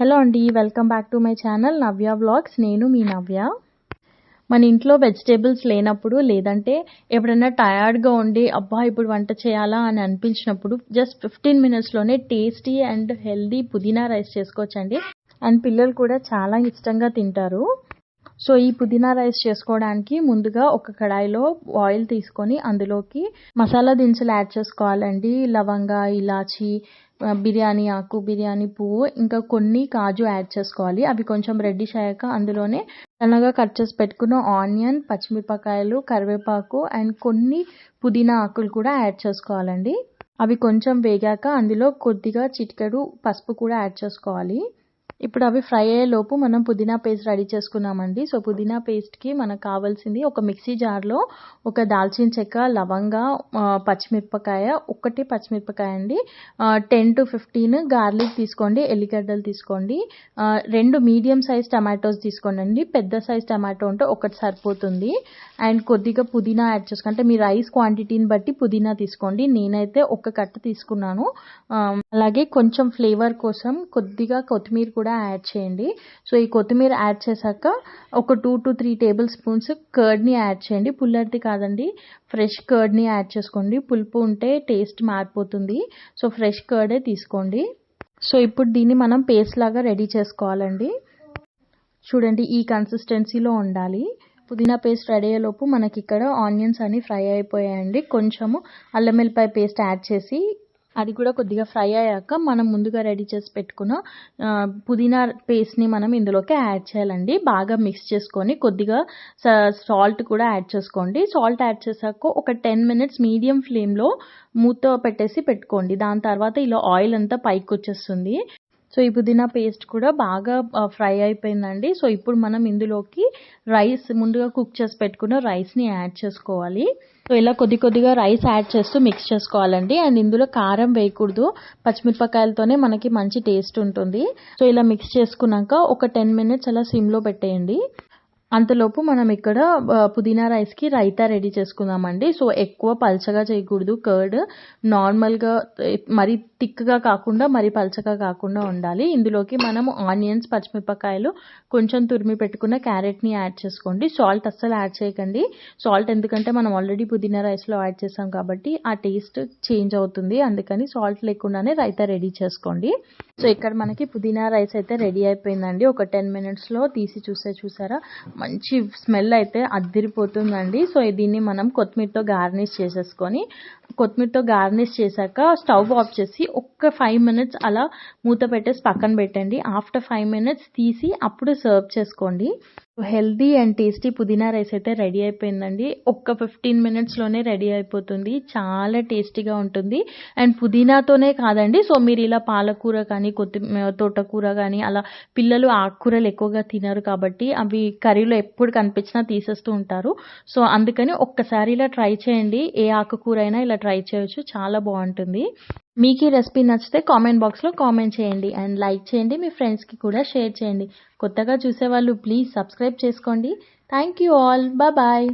Hello అండి welcome back to my channel Navya vlogs. నేను మీ నవ్య. మన ఇంట్లో వెజిటేబుల్స్ లేనప్పుడు లేదంటే ఎప్పుడైనా టయర్డ్గా ఉండి అబ్బా ఇప్పుడు వంట చేయాలా అని అనిపించినప్పుడు జస్ట్ ఫిఫ్టీన్ మినిట్స్లోనే టేస్టీ అండ్ హెల్దీ పుదీనా రైస్ చేసుకోవచ్చండి. అండ్ పిల్లలు కూడా చాలా ఇష్టంగా తింటారు. సో ఈ పుదీనా రైస్ చేసుకోవడానికి ముందుగా ఒక కడాయిలో ఆయిల్ తీసుకొని అందులోకి మసాలా దినుసులు యాడ్ చేసుకోవాలండి. లవంగా ఇలాచి బిర్యానీ ఆకు బిర్యానీ పువ్వు ఇంకా కొన్ని కాజు యాడ్ చేసుకోవాలి. అవి కొంచెం రెడ్డిష్ అయ్యాక అందులోనే సన్నగా కట్ చేసి పెట్టుకున్న ఆనియన్ పచ్చిమిరపకాయలు కరివేపాకు అండ్ కొన్ని పుదీనా ఆకులు కూడా యాడ్ చేసుకోవాలండి. అవి కొంచెం వేగాక అందులో కొద్దిగా చిటికెడు పసుపు కూడా యాడ్ చేసుకోవాలి. ఇప్పుడు అవి ఫ్రై అయ్యే లోపు మనం పుదీనా పేస్ట్ రెడీ చేసుకున్నామండి. సో పుదీనా పేస్ట్కి మనకు కావాల్సింది ఒక మిక్సీ జార్లో ఒక దాల్చిన చెక్క లవంగా పచ్చిమిరపకాయ ఒకటి పచ్చిమిరపకాయ అండి. టెన్ టు ఫిఫ్టీన్ గార్లిక్ తీసుకోండి ఎల్లిగడ్డలు తీసుకోండి. రెండు మీడియం సైజ్ టమాటోస్ తీసుకోండి అండి పెద్ద సైజ్ టమాటో ఉంటే ఒకటి సరిపోతుంది. అండ్ కొద్దిగా పుదీనా యాడ్ చేసుకోండి అంటే మీ రైస్ క్వాంటిటీని బట్టి పుదీనా తీసుకోండి. నేనైతే ఒక కట్ట తీసుకున్నాను. అలాగే కొంచెం ఫ్లేవర్ కోసం కొద్దిగా కొత్తిమీర కూడా కూడా యాడ్ చేయండి. సో ఈ కొత్తిమీర యాడ్ చేశాక ఒక two to three tablespoons కర్డ్ని యాడ్ చేయండి. పుల్లటిది కాదండి ఫ్రెష్ కర్డ్ని యాడ్ చేసుకోండి. పులుపు ఉంటే టేస్ట్ మారిపోతుంది. సో ఫ్రెష్ కర్డే తీసుకోండి. సో ఇప్పుడు దీన్ని మనం పేస్ట్ లాగా రెడీ చేసుకోవాలండి. చూడండి ఈ కన్సిస్టెన్సీలో ఉండాలి. పుదీనా పేస్ట్ రెడీ అయ్యేలోపు మనకి ఇక్కడ ఆనియన్స్ అన్ని ఫ్రై అయిపోయాయండి. కొంచెము అల్లం వెల్లిపాయ పేస్ట్ యాడ్ చేసి అది కూడా కొద్దిగా ఫ్రై అయ్యాక మనం ముందుగా రెడీ చేసి పెట్టుకున్న పుదీనా పేస్ట్ని మనం ఇందులోకి యాడ్ చేయాలండి. బాగా మిక్స్ చేసుకొని కొద్దిగా సాల్ట్ కూడా యాడ్ చేసుకోండి. సాల్ట్ యాడ్ చేశాక ఒక టెన్ మినిట్స్ మీడియం ఫ్లేమ్లో మూత పెట్టేసి పెట్టుకోండి. దాని తర్వాత ఇలా ఆయిల్ అంతా పైకి వచ్చేస్తుంది. సో ఈ పుదీనా పేస్ట్ కూడా బాగా ఫ్రై అయిపోయిందండి. సో ఇప్పుడు మనం ఇందులోకి రైస్ ముందుగా కుక్ చేసి పెట్టుకున్న రైస్ని యాడ్ చేసుకోవాలి. సో ఇలా కొద్ది కొద్దిగా రైస్ యాడ్ చేస్తూ మిక్స్ చేసుకోవాలండి. అండ్ ఇందులో కారం వేయకూడదు. పచ్చిమిరపకాయలతోనే మనకి మంచి టేస్ట్ ఉంటుంది. సో ఇలా మిక్స్ చేసుకున్నాక ఒక టెన్ మినిట్స్ అలా సిమ్లో పెట్టేయండి. అంతలోపు మనం ఇక్కడ పుదీనా రైస్కి రైతా రెడీ చేసుకుందామండి. సో ఎక్కువ పల్చగా చేయకూడదు. కర్డ్ నార్మల్గా మరి థిక్గా కాకుండా మరి పల్చగా కాకుండా ఉండాలి. ఇందులోకి మనం ఆనియన్స్ పచ్చిమిరపకాయలు కొంచెం తురిమి పెట్టుకున్న క్యారెట్ని యాడ్ చేసుకోండి. సాల్ట్ అస్సలు యాడ్ చేయకండి. సాల్ట్ ఎందుకంటే మనం ఆల్రెడీ పుదీనా రైస్లో యాడ్ చేసాం కాబట్టి ఆ టేస్ట్ చేంజ్ అవుతుంది. అందుకని సాల్ట్ లేకుండానే రైతా రెడీ చేసుకోండి. సో ఇక్కడ మనకి పుదీనా రైస్ అయితే రెడీ అయిపోయిందండి. ఒక టెన్ మినిట్స్లో తీసి చూసే చూసారా? మంచి స్మెల్ అయితే అద్దిరిపోతుందండి. సో దీన్ని మనం కొత్తిమీరతో గార్నిష్ చేసేసుకొని కొత్తిమీరతో గార్నిష్ చేశాక స్టవ్ ఆఫ్ చేసి ఒక్క ఫైవ్ మినిట్స్ అలా మూత పెట్టేసి పక్కన పెట్టండి. ఆఫ్టర్ ఫైవ్ మినిట్స్ తీసి అప్పుడు సర్వ్ చేసుకోండి. హెల్దీ అండ్ టేస్టీ పుదీనా రైస్ అయితే రెడీ అయిపోయిందండి. ఒక్క ఫిఫ్టీన్ మినిట్స్లోనే రెడీ అయిపోతుంది. చాలా టేస్టీగా ఉంటుంది. అండ్ పుదీనాతోనే కాదండి సో మీరు ఇలా పాలకూర కానీ కొత్తిమీర తోటకూర కానీ అలా పిల్లలు ఆకుకూరలు ఎక్కువగా తినరు కాబట్టి అవి కర్రీలో ఎప్పుడు కనిపించినా తీసేస్తూ ఉంటారు. సో అందుకని ఒక్కసారి ఇలా ట్రై చేయండి. ఏ ఆకుకూర అయినా ఇలా ట్రై చేయొచ్చు. చాలా బాగుంటుంది. మీకు ఈ రెసిపీ నచ్చితే కామెంట్ బాక్స్లో కామెంట్ చేయండి అండ్ లైక్ చేయండి మీ ఫ్రెండ్స్కి కూడా షేర్ చేయండి. కొత్తగా చూసేవాళ్ళు ప్లీజ్ సబ్స్క్రైబ్ చేసుకోండి. Thank you all. బాయ్.